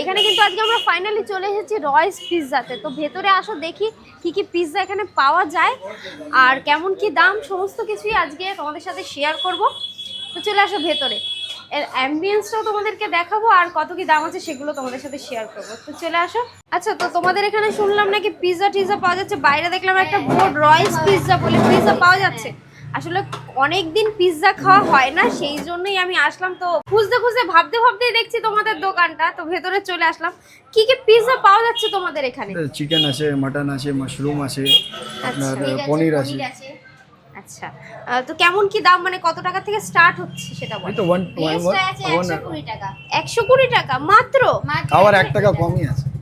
এখানে কিন্তু আজকে আমরা ফাইনালি চলে এসেছি রয়েস পিৎজাতে। তো ভেতরে আসো, দেখি কি কি পিৎজা এখানে পাওয়া যায় আর কেমন কি দাম, সমস্ত কিছুই আজকে তোমাদের সাথে শেয়ার করব। তো চলে আসো ভেতরে। এর অ্যাম্বিয়েন্সটাও তোমাদেরকে দেখাবো আর কত কি দাম আছে সেগুলো তোমাদের সাথে শেয়ার করব। তো চলে আসো। আচ্ছা তো তোমাদের এখানে শুনলাম নাকি পিৎজা টিৎজা পাওয়া যাচ্ছে, বাইরে দেখলাম একটা বোর্ড রয়েস পিৎজা বলে পিৎজা পাওয়া যাচ্ছে। আসলে অনেক দিন পিৎজা খাওয়া হয় না সেই জন্যই আমি আসলাম। তো খুঁজতে খুঁজতে ভাবতে ভাবতেই দেখছি তোমাদের দোকানটা তো ভেতরে চলে আসলাম। কি কি পিৎজা পাওয়া যাচ্ছে তোমাদের এখানে? চিকেন আছে মাটন আছে মাশরুম আছে আপনার আচ্ছা। পনির আছে। আচ্ছা আহ, তো কেমন কি দাম মানে কত টাকা থেকে স্টার্ট হচ্ছে সেটা এই বল তো ওয়ান ভেজটা আছে ওয়ান একশো কুড়ি টাকা। একশো কুড়ি টাকা মাত্র? মাত্র আবার এক 120 টাকা কমই আছে। বাহ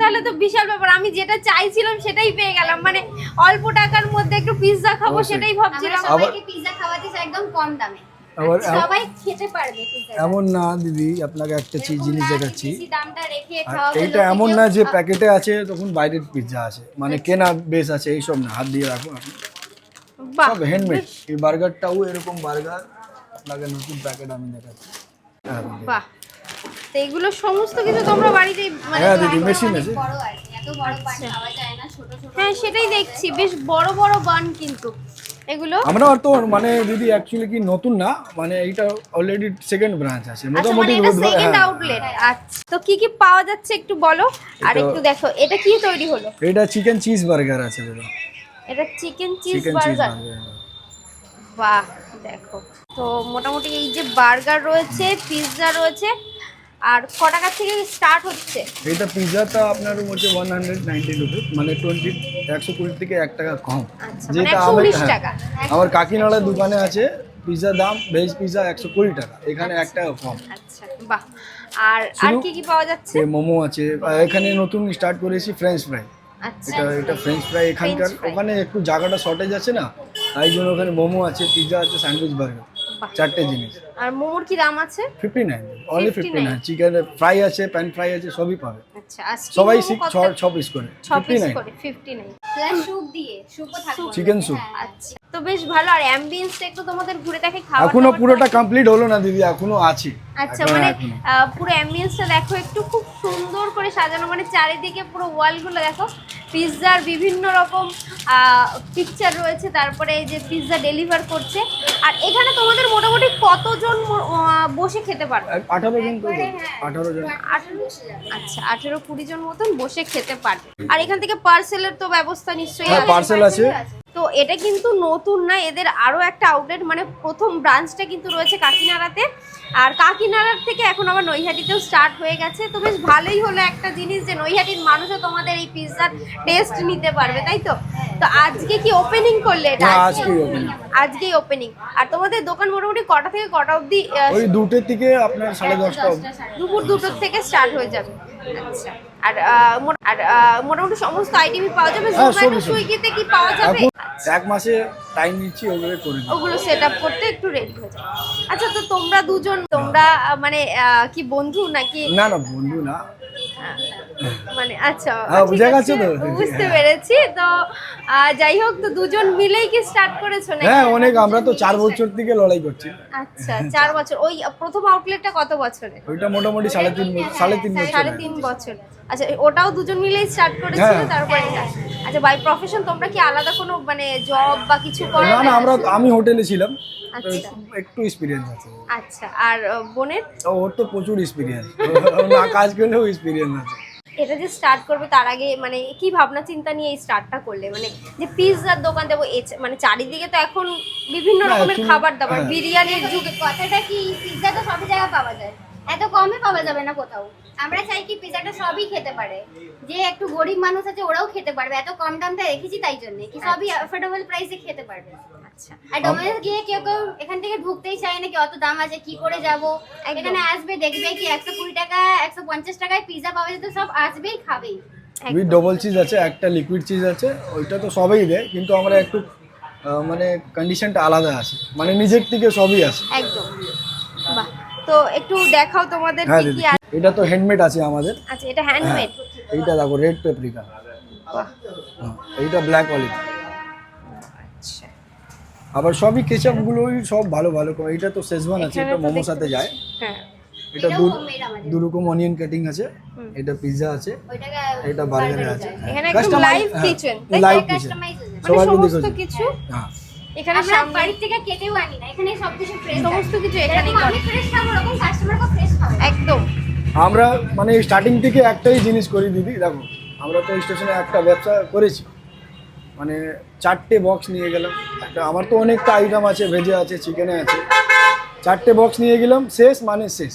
তাহলে তো বিশাল ব্যাপার। আমি যেটা চাইছিলাম সেটাই পেয়ে গেলাম। মানে অল্প টাকার মধ্যে একটু পিৎজা খাব সেটাই ভাবছিলাম। সবাইকে পিৎজা খাওয়াতে চাই একদম কম দামে। আবার সবাই খেতে পারবে এমন না দিদি আপনাকে একটা জিনিস দেখাচ্ছি। বেশি এইটা এমন না যে প্যাকেটে আছে তখন বাইরের পিৎজা আছে। মানে কেনা বেস আছে এইসব না। হাত দিয়ে রাখুন আপনি। বাহ। সব হ্যান্ডমেড এই বার্গারটাও এরকম বার্গার আপনাকে নতুন প্যাকেট আমি দেখাচ্ছি। হ্যাঁ। বাহ। তো এগুলো সমস্ত কিছু তোমরা বাড়িতেই মানে হ্যাঁ দিদি মেশিন আছে। বড় আছে এত বড় পান আচ্ছা। খাওয়া যায় না ছোট ছোট হ্যাঁ সেটাই দেখছি। বেশ বড় বড় বান কিন্তু। এগুলো? আমরা তো মানে দিদি অ্যাকচুয়ালি কি নতুন না মানে এইটা অলরেডি সেকেন্ড ব্রাঞ্চ আছে। আচ্ছা মানে মোটামুটি সেকেন্ড আউটলেট আচ্ছা তো কি কি পাওয়া যাচ্ছে একটু বলো? আর একটু দেখো এটা কি তৈরি হলো? এটা চিকেন চিজ বার্গার আছে দাদা। এটা চিকেন চিজ বার্গার বাহ দেখো। তো মোটামুটি এই যে বার্গার রয়েছে পিৎজা রয়েছে আর ক টাকা থেকে স্টার্ট হচ্ছে? এটা পিৎজাটা আপনার হচ্ছে ওয়ান হান্ড্রেড নাইনটি রুপিস মানে টোয়েন্টি একশো কুড়ি থেকে এক টাকা কম। আচ্ছা, মানে যেটা 119 আমার হ্যাঁ, টাকা। আমার কাকিনাড়ার দোকানে আছে পিৎজার দাম ভেজ একশো কুড়ি টাকা এখানে এক টাকা কম। আচ্ছা বাহ। আর আর কি কি পাওয়া যাচ্ছে? মোমো আছে এখানে নতুন স্টার্ট করেছি ফ্রেঞ্চ ফ্রাই আচ্ছা এটা এটা ফ্রেঞ্চ ফ্রাই এখানকার। ওখানে একটু জায়গাটা শর্টেজ আছে না তাই জন্য ওখানে মোমো আছে পিৎজা আছে স্যান্ডউইচ বার্গার। চারটে জিনিস। আর মোমোর কি দাম আছে? Fifty nine. Only fifty nine. Chicken fry আছে প্যান ফ্রাই আছে সবই পাবে। আচ্ছা সবাই momo শিখ কত? ছ ছ পিস করে। ছ ফিফটি পিস নাইন। করে ফিফটি নাইন। প্লাস স্যুপ দিয়ে স্যুপও থাকবে। চিকেন স্যুপ আচ্ছা। তো বেশ ভালো আর অ্যাম্বিয়েন্সটা একটু তোমাদের ঘুরে দেখে খাওয়া এখনও পুরোটা কমপ্লিট হলো না দিদি এখনও আছে। আচ্ছা মানে আহ, পুরো অ্যাম্বিয়েন্সটা দেখো একটু খুব সুন্দর করে সাজানো মানে চারিদিকে পুরো ওয়ালগুলো দেখো পিৎজার বিভিন্ন রকম পিকচার রয়েছে তারপরে এই যে পিৎজা ডেলিভার করছে। আর এখানে তোমাদের মোটামুটি কতজন বসে খেতে পারবে? আঠারো জন তো আঠারো জন। আচ্ছা আঠেরো কুড়ি জন মতন বসে খেতে পারবে। আর এখান থেকে পার্সেলের তো ব্যবস্থা নিশ্চয়ই হ্যাঁ আছে। পার্সেল আছে। তো এটা কিন্তু নতুন না এদের আরও একটা আউটলেট মানে প্রথম ব্রাঞ্চটা কিন্তু রয়েছে কাকিনাড়াতে। আর কাকিনাড়ার থেকে এখন আবার নৈহাটিতেও স্টার্ট হয়ে গেছে। তো বেশ ভালোই হলো একটা জিনিস যে নৈহাটির মানুষও তোমাদের এই পিৎজার টেস্ট নিতে পারবে তাই তো? তো আজকে কি ওপেনিং করলে এটা? আজকেই ওপেনিং আর তোমাদের দোকান মোটামুটি কটা থেকে কটা অবধি ওই দুটোর থেকে আপনার সাড়ে দশটা অবধি। দুপুর দুটোর থেকে স্টার্ট হয়ে যাবে। আচ্ছা। আর আর মোটামুটি সমস্ত আইটেমই পাওয়া যাবে? হ্যাঁ, জোম্যাটো। সুইগিতে কি পাওয়া যাবে? এখন এক মাসে টাইম নিচ্ছি ওগুলো করে ওগুলো সেট আপ করতে একটু রেডি হয়ে আচ্ছা তো তোমরা দুজন তোমরা মানে কি বন্ধু নাকি? না না বন্ধু না। মানে আচ্ছা হ্যাঁ, ঠিক গেছো তো? বুঝতে পেরেছি। তো যাই হোক তো দুজন মিলেই কি স্টার্ট করেছ নাকি? হ্যাঁ অনেক আমরা তো চার বছর থেকে লড়াই করছি। আচ্ছা চার বছর। ওই প্রথম আউটলেটটা কত বছরে ওইটা মোটামুটি সাড়ে তিন সাড়ে তিন বছর সাড়ে তিন বছর আচ্ছা ওটাও দুজন মিলেই স্টার্ট করেছিল হ্যাঁ। তারপরে আচ্ছা বাই প্রফেশন তোমরা কি আলাদা কোনো মানে জব বা কিছু করো না না আমরা আমি হোটেলে ছিলাম। আচ্ছা। একটু- একটু এক্সপিরিয়েন্স আছে। আচ্ছা আর বোনের? ওর তো প্রচুর এক্সপিরিয়েন্স না কাজ করলেও এক্সপিরিয়েন্স আছে। এটা যে স্টার্ট করবে তার আগে মানে কি ভাবনা চিন্তা নিয়ে এই স্টার্টটা করলে? মানে যে পিৎজার দোকান দেবো মানে চারিদিকে তো এখন বিভিন্ন রকমের খাবার দাবার হ্যাঁ। বিরিয়ানির যুগ। কথাটা কি পিৎজা তো সব জায়গায় পাওয়া যায়। এত কমে পাওয়া যাবে না কোথাও। আমরা চাই কি পিৎজাটা সবই খেতে পারে। যে একটু গরিব মানুষ আছে ওরাও খেতে পারবে। এত কম দামটা রেখেছি তাই জন্য। কি সবই অ্যাফোর্ডেবল প্রাইসে খেতে পারবে। আচ্ছা। আর ডোমিনোস গিয়ে কেউ কেউ এখান থেকে ঢুকতেই চায় না কি অত দাম আছে কি করে যাব? এখানে আসবে দেখবে কি একশো কুড়ি টাকা একশো পঞ্চাশ টাকায় পিৎজা পাওয়া যায় তো সব আসবেই খাবেই। উইথ ডবল চিজ আছে একটা লিকুইড চিজ আছে ওইটা তো সবই দেয় কিন্তু আমরা একটু আহ, মানে কন্ডিশনটা আলাদা আছে। মানে নিজের থেকে সবই আছে। একদম। বাহ। তো একটু দেখাও তোমাদের হ্যাঁ কি কি আছে। এটা তো হ্যান্ডমেড আছে আমাদের। আচ্ছা এটা হ্যান্ডমেড এইটা দেখো রেড পেপরিকা এইটা ব্ল্যাক অলিভ আবার সবই কেচাপ গুলোই সব ভালো ভালো এটা তো শেজওয়ান আছে এটা দেখতে সাথে যায়। হ্যাঁ। এটা দু দু রকম অনিয়ন কাটিং আছে এটা পিৎজা আছে এটা বার্গারে আছে। এখানে একদম যায়। মানে সবাইকে সমস্ত কিছু হ্যাঁ। এখানে আমরা বাড়ি থেকে কেটেও আনি না। এখানে সবকিছু ফ্রেশ সমস্ত কিছু এখানে আমি ফ্রেশ খাব কাস্টমারকে ফ্রেশ খাবে। একদম। আমরা মানে স্টার্টিং থেকে একটাই জিনিস করি দিদি দেখো। আমরা তো স্টেশনে একটা ব্যবসা করেছি। মানে চারটে বক্স নিয়ে গেলাম। একটা আমার তো অনেকটা আইটেম আছে ভেজে আছে চিকেনে আছে। চারটে বক্স নিয়ে গেলাম শেষ মানে শেষ।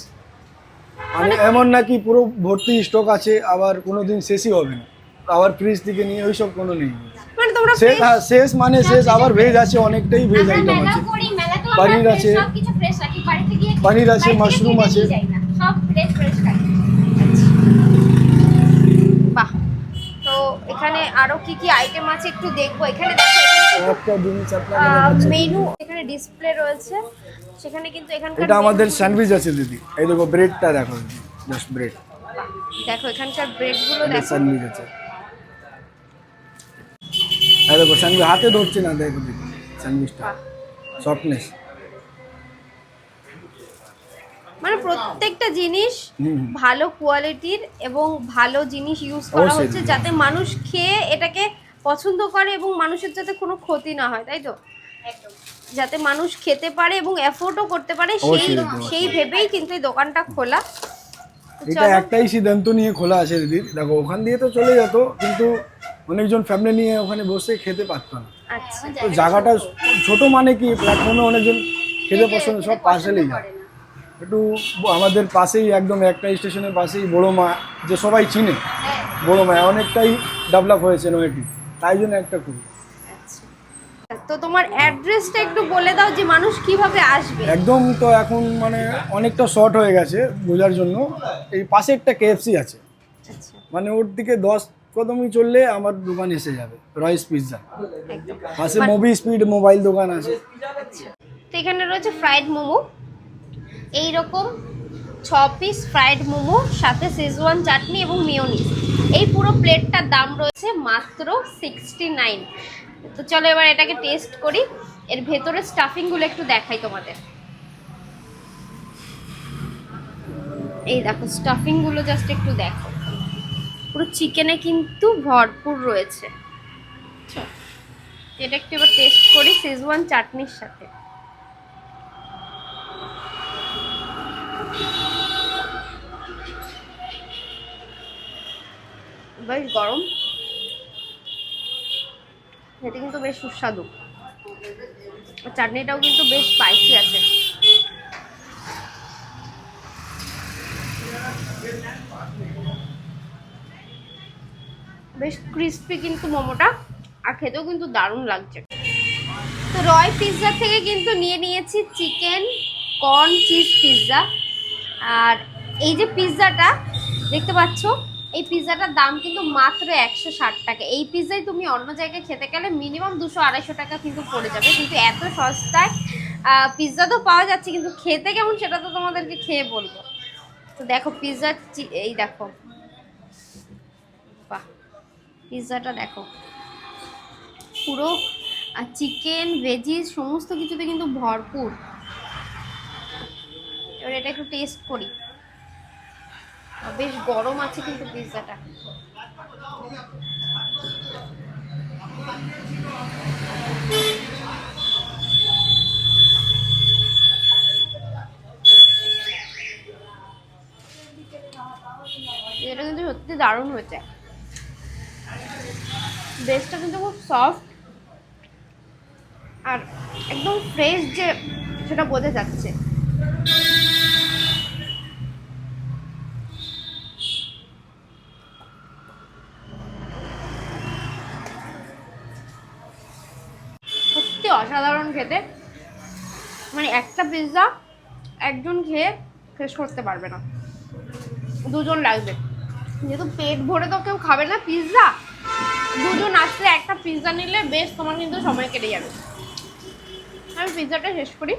মানে এমন নাকি পুরো ভর্তি স্টক আছে আবার কোনো দিন শেষই হবে না। আবার ফ্রিজ থেকে নিয়ে ওইসব কোনো নেই। মানে শেষ হ্যাঁ, শেষ মানে শেষ আবার ভেজ আছে অনেকটাই ভেজ আইটেম আছে। পনির আছে। পনির আছে, মাশরুম আছে। নিয়ে যাই না, সব ফ্রেশ ফ্রেশ খাই বাহ তো এখানে আরও কি কি আইটেম আছে একটু দেখব। এখানে। মেনু এখানে ডিসপ্লে রয়েছে। সেখানে কিন্তু এখানকার এটা আমাদের স্যান্ডউইচ আছে দিদি। এই দেখো ব্রেডটা দেখো জাস্ট ব্রেড দেখো এখানকার ব্রেডগুলো দেখো। স্যান্ডউইচ আছে। এই দেখো স্যান্ডউইচ হাতে ধরছে না দেখো দিদি। স্যান্ডউইচটা। সফটনেস মানে প্রত্যেকটা জিনিস ভালো কোয়ালিটির এবং ভালো জিনিস ইউজ করা হচ্ছে যাতে মানুষ খেয়ে এটাকে পছন্দ করে এবং মানুষের যাতে কোনো ক্ষতি না হয় তাই তো? যাতে মানুষ খেতে পারে এবং অ্যাফোর্ডও করতে পারে সেই সেই ভেবেই কিন্তু এই দোকানটা খোলা। এটা একটাই সিদ্ধান্ত নিয়ে খোলা আছে দিদি। দেখো ওখান দিয়ে তো চলে যেত কিন্তু অনেকজন ফ্যামিলি নিয়ে ওখানে বসে খেতে পারতো না। আচ্ছা। তো জায়গাটা ছোট। মানে কি? প্ল্যাটফর্মে অনেকজন খেতে পছন্দ সব পার্সেলেই যায়। একটু আমাদের পাশেই একদম একটা স্টেশনের পাশেই বড় মা যে সবাই চিনে বড় মা অনেকটাই ডেভেলপ হয়েছে নয়টি তাই জন্য একটা করি আচ্ছা। তো তোমার অ্যাড্রেসটা একটু বলে দাও যে মানুষ কীভাবে আসবে। একদম তো এখন মানে অনেকটা শর্ট হয়ে গেছে বোঝার জন্য। এই পাশে একটা কেএফসি আছে। আচ্ছা। মানে ওর দিকে দশ কদমই চললে আমার দোকান এসে যাবে রয়েস পিৎজা পাশে মুভি স্পিড মোবাইল দোকান আছে। তো এখানে রয়েছে ফ্রাইড মোমো। এই রকম ছ পিস ফ্রাইড মোমো, সাথে শেজওয়ান চাটনি এবং মিওনিস এই পুরো প্লেটটার দাম রয়েছে মাত্র সিক্সটি নাইন তো চলো এবার এটাকে টেস্ট করি। এর ভেতরে স্টাফিংগুলো একটু দেখাই তোমাদের। এই দেখো স্টাফিংগুলো জাস্ট একটু দেখো। পুরো চিকেনে কিন্তু ভরপুর রয়েছে। এটা একটু এবার টেস্ট করি শেজওয়ান চাটনির সাথে। বেশ গরম। এটা কিন্তু বেশ সুস্বাদু। চাটনিটাও কিন্তু বেশ স্পাইসি আছে। বেশ ক্রিস্পি কিন্তু মোমোটা, আর খেতেও কিন্তু দারুণ লাগছে। তো রয় পিৎজা থেকে কিন্তু নিয়ে নিয়েছি চিকেন কর্ন চিজ পিৎজা আর এই যে পিৎজাটা দেখতে পাচ্ছ? এই পিৎজাটার দাম কিন্তু মাত্র একশো ষাট টাকা। এই পিৎজাই তুমি অন্য জায়গায় খেতে গেলে মিনিমাম দুশো আড়াইশো টাকা কিন্তু পড়ে যাবে। কিন্তু এত সস্তায় পিৎজা তো পাওয়া যাচ্ছে, কিন্তু খেতে কেমন সেটা তো তোমাদেরকে খেয়ে বলব। তো দেখো পিৎজার এই দেখো। বাহ পিৎজাটা দেখো। পুরো চিকেন ভেজিস সমস্ত কিছুতে কিন্তু ভরপুর। এবার এটা একটু টেস্ট করি। বেশ গরম আছে কিন্তু পিৎজাটা। এটা কিন্তু সত্যি দারুণ হয়েছে। বেসটা কিন্তু খুব সফট আর একদম ফ্রেশ যে সেটা বোঝা যাচ্ছে সত্যি অসাধারণ খেতে মানে একটা পিৎজা একজন খেয়ে শেষ করতে পারবে না। দুজন লাগবে। যেহেতু পেট ভরে তো কেউ খাবে না পিৎজা দুজন আসলে একটা পিৎজা নিলে বেশ তোমার কিন্তু সময় কেটে যাবে। আমি পিৎজাটা শেষ করি।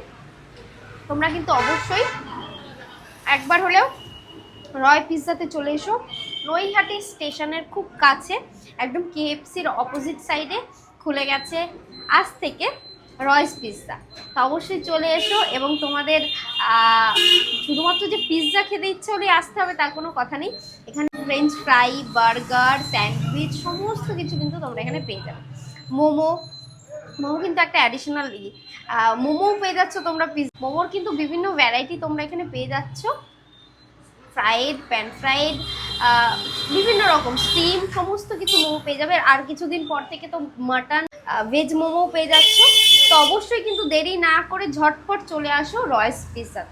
তোমরা কিন্তু অবশ্যই একবার হলেও রয় পিৎজাতে চলে এসো। নৈহাটি স্টেশনের খুব কাছে, একদম কেএফসির অপোজিট সাইডে খুলে গেছে। আজ থেকে রয়েস পিৎজা তো অবশ্যই চলে এসো এবং তোমাদের শুধুমাত্র যে পিৎজা খেতে ইচ্ছে হলে আসতে হবে তার কোনো কথা নেই। এখানে ফ্রেঞ্চ ফ্রাই বার্গার স্যান্ডউইচ সমস্ত কিছু কিন্তু তোমরা এখানে পেয়ে যাবে। মোমো মোমো কিন্তু একটা অ্যাডিশনাল ই। মোমো পেয়ে যাচ্ছ তোমরা পিস মোমোর কিন্তু বিভিন্ন ভ্যারাইটি তোমরা এখানে পেয়ে যাচ্ছ। ফ্রাইড প্যান ফ্রাইড বিভিন্ন রকম স্টিম সমস্ত কিছু মোমো পেয়ে যাবে। আর কিছুদিন পর থেকে তো মাটন ভেজ মোমো পেয়ে যাচ্ছ। তো অবশ্যই কিন্তু দেরি না করে ঝটপট চলে আসো রয়েস পিৎজাতে